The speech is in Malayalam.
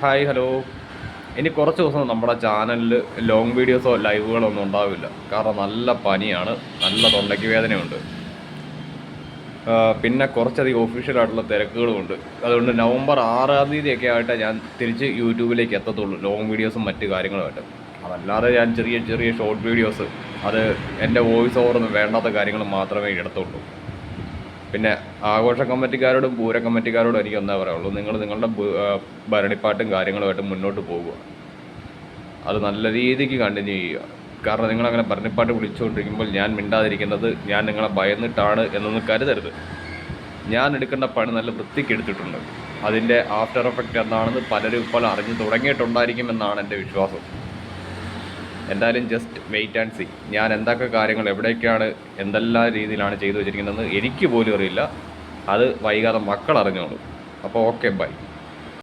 Hi hello. ഇനി കുറച്ച് ദിവസം നമ്മുടെ ചാനലിൽ ലോങ് വീഡിയോസോ ലൈവുകളോ ഒന്നും ഉണ്ടാവില്ല. കാരണം നല്ല പനിയാണ് നല്ല തൊണ്ടയ്ക്ക് വേദനയുണ്ട്. പിന്നെ കുറച്ചധികം ഒഫീഷ്യലായിട്ടുള്ള തിരക്കുകളുമുണ്ട്. അതുകൊണ്ട് നവംബർ ആറാം തീയതിയൊക്കെ ആയിട്ട് ഞാൻ തിരിച്ച് യൂട്യൂബിലേക്ക് എത്തത്തുള്ളൂ ലോങ് വീഡിയോസും മറ്റ് കാര്യങ്ങളുമായിട്ട്. അതല്ലാതെ ഞാൻ ചെറിയ ചെറിയ ഷോർട്ട് വീഡിയോസ് അത് എന്റെ വോയിസ് ഓവറൊന്നും വേണ്ടാത്ത കാര്യങ്ങൾ മാത്രമേ ഇടത്തുള്ളൂ പിന്നെ ആഘോഷ കമ്മിറ്റിക്കാരോടും പൂര കമ്മിറ്റിക്കാരോടും എനിക്ക് ഒന്നേ പറയുള്ളൂ നിങ്ങൾ നിങ്ങളുടെ ഭരണിപ്പാട്ടും കാര്യങ്ങളുമായിട്ട് മുന്നോട്ട് പോകുക. അത് നല്ല രീതിക്ക് കണ്ടിന്യൂ ചെയ്യുക. കാരണം നിങ്ങളങ്ങനെ ഭരണിപ്പാട്ട് വിളിച്ചുകൊണ്ടിരിക്കുമ്പോൾ ഞാൻ മിണ്ടാതിരിക്കുന്നത് ഞാൻ നിങ്ങളെ ഭയന്നിട്ടാണ് എന്നൊന്നും കരുതരുത്. ഞാൻ എടുക്കേണ്ട പണി നല്ല വൃത്തിക്ക് എടുത്തിട്ടുണ്ട്. അതിന്റെ ആഫ്റ്റർ എഫക്റ്റ് എന്താണെന്ന് പലരും ഇപ്പോൾ അറിഞ്ഞു തുടങ്ങിയിട്ടുണ്ടായിരിക്കും എന്നാണ് എന്റെ വിശ്വാസം. എന്തായാലും ജസ്റ്റ് വെയിറ്റ് ആൻഡ് സി ഞാൻ എന്തൊക്കെ കാര്യങ്ങൾ എവിടേക്കാണ് എന്തെല്ലാം രീതിയിലാണ് ചെയ്തു വെച്ചിരിക്കുന്നതെന്ന് എനിക്ക് പോലും അറിയില്ല. അത് വൈകാതെ മക്കൾ അറിഞ്ഞോളൂ അപ്പോൾ ഓക്കെ ബൈ